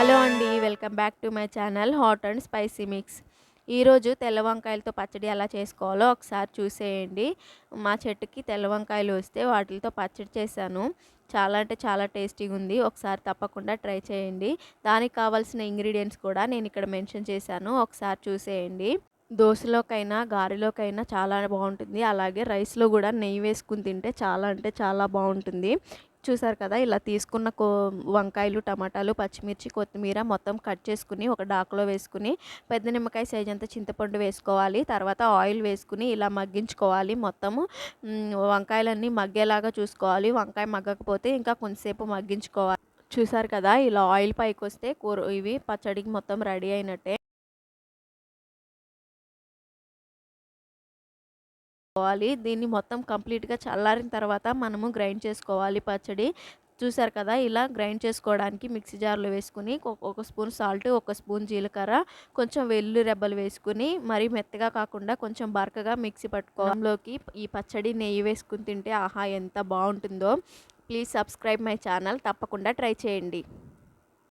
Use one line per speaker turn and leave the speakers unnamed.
Hello అండి welcome back to my channel hot and spicy mix. ఈరోజు తెల్ల వంకాయలతో పచ్చడి ఎలా చేసుకోవాలో ఒకసారి చూసేయండి. మా చెట్టుకి తెల్ల వంకాయలు వస్తే వాటితో పచ్చడి చేశాను. చాలా అంటే చాలా టేస్టీగా ఉంది. ఒకసారి తప్పకుండా ట్రై చేయండి. దానికి కావాల్సిన ఇంగ్రీడియంట్స్ కూడా నేను ఇక్కడ మెన్షన్ చేశాను. ఒకసారి చూసేయండి. దోశలోకైనా గారెలోకైనా చాలా బాగుంటుంది. అలాగే రైస్లో కూడా నెయ్యి వేసుకుని తింటే చాలా అంటే చాలా బాగుంటుంది. చూసారు కదా ఇలా తీసుకున్న కో వంకాయలు టమాటాలు పచ్చిమిర్చి కొత్తిమీర మొత్తం కట్ చేసుకుని ఒక డాక్లో వేసుకుని పెద్ద నిమ్మకాయ సైజ్ అంతా చింతపండు వేసుకోవాలి తర్వాత ఆయిల్ వేసుకుని ఇలా మగ్గించుకోవాలి మొత్తము వంకాయలన్నీ మగ్గేలాగా చూసుకోవాలి వంకాయ మగ్గకపోతే ఇంకా కొంతసేపు మగ్గించుకోవాలి. చూసారు కదా ఇలా ఆయిల్ పైకి వస్తే కూర ఇవి పచ్చడికి మొత్తం రెడీ అయినట్టే. చేసుకోవాలి. దీన్ని మొత్తం కంప్లీట్గా చల్లారిన తర్వాత మనము గ్రైండ్ చేసుకోవాలి పచ్చడి. చూసారు కదా ఇలా గ్రైండ్ చేసుకోవడానికి మిక్సీ జార్లో వేసుకుని ఒక స్పూన్ సాల్ట్ ఒక స్పూన్ జీలకర్ర కొంచెం వెల్లుల్లి రెబ్బలు వేసుకుని మరీ మెత్తగా కాకుండా కొంచెం బరకగా మిక్సీ పట్టుకోవడంలోకి ఈ పచ్చడి నెయ్యి వేసుకుని తింటే ఆహా ఎంత బాగుంటుందో. Please subscribe my channel. తప్పకుండా ట్రై చేయండి.